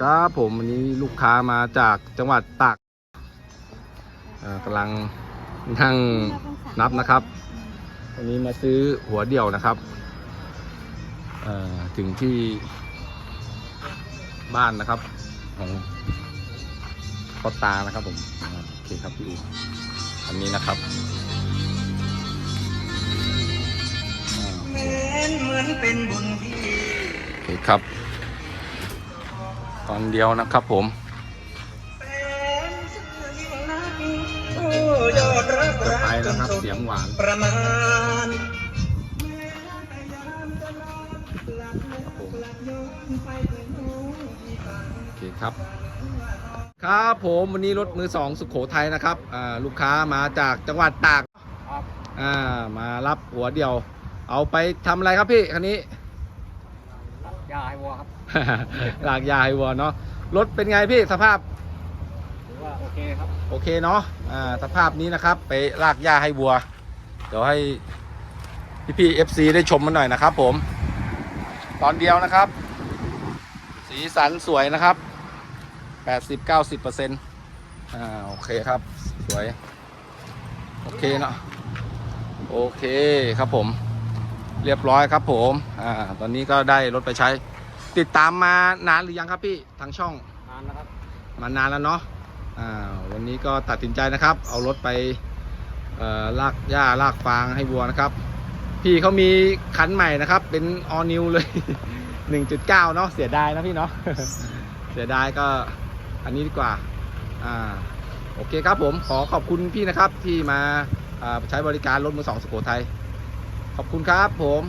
ครับผมวันนี้ลูกค้ามาจากจังหวัดตากเอ่อกำลังนั่งนับนะครับ วันนี้มาซื้อหัวเดี่ยวนะครับเอ่อถึงที่บ้านนะครับ ของพ่อตานะครับผมอ่าโอเคครับพี่อูอันนี้นะครับอ่าเหมือนเหมือนเป็นบุญที่โอเคครับ ตอนเดียวนะครับผมจะไปกจนะนครับเสียงหวานประมาณโอเคครับ ครับผมวันนี้รถมือสองสุขโขทัยนะครับอ่าลูกค้ามาจากจังหวัดตากอ่ามารับหัวเดียว เอาไปทำอะไรครับพี่คันนี้ ยาไอวอครับ ลากยาให้วัวเนาะรถเป็นไงพี่สภาพถือว่าโอเคครับโอเคเนาะอ่าสภาพนี้นะครับ ไปลากหญ้าให้วัว เดี๋ยวให้พี่พี่เอฟซีได้ชมมันหน่อยนะครับ ผม ตอนเดียวนะครับ สีสันสวยนะครับแปดสิบเก้าสิบเปอร์เซ็นต์อ่าโอเคครับ สวย โอเคเนาะโอเคครับผม เรียบร้อยครับผมอ่าตอนนี้ก็ได้รถไปใช้ ติดตามมานานหรือยังครับพี่ทางช่อง นานนะครับ มานานแล้วเนาะอ่าวันนี้ก็ตัดสินใจนะครับ เอารถไปเอ่อลากหญ้าลากฟางให้วัวนะครับ พี่เขามีคันใหม่นะครับ เป็นออนิวเลย 1.9 เนาะเสียดายนะพี่เนาะ เสียดายก็อันนี้ดีกว่าอ่าโอเคครับผมขอขอบคุณพี่นะครับที่มาอ่าใช้บริการรถมือสองสุโขทัย ขอบคุณครับผม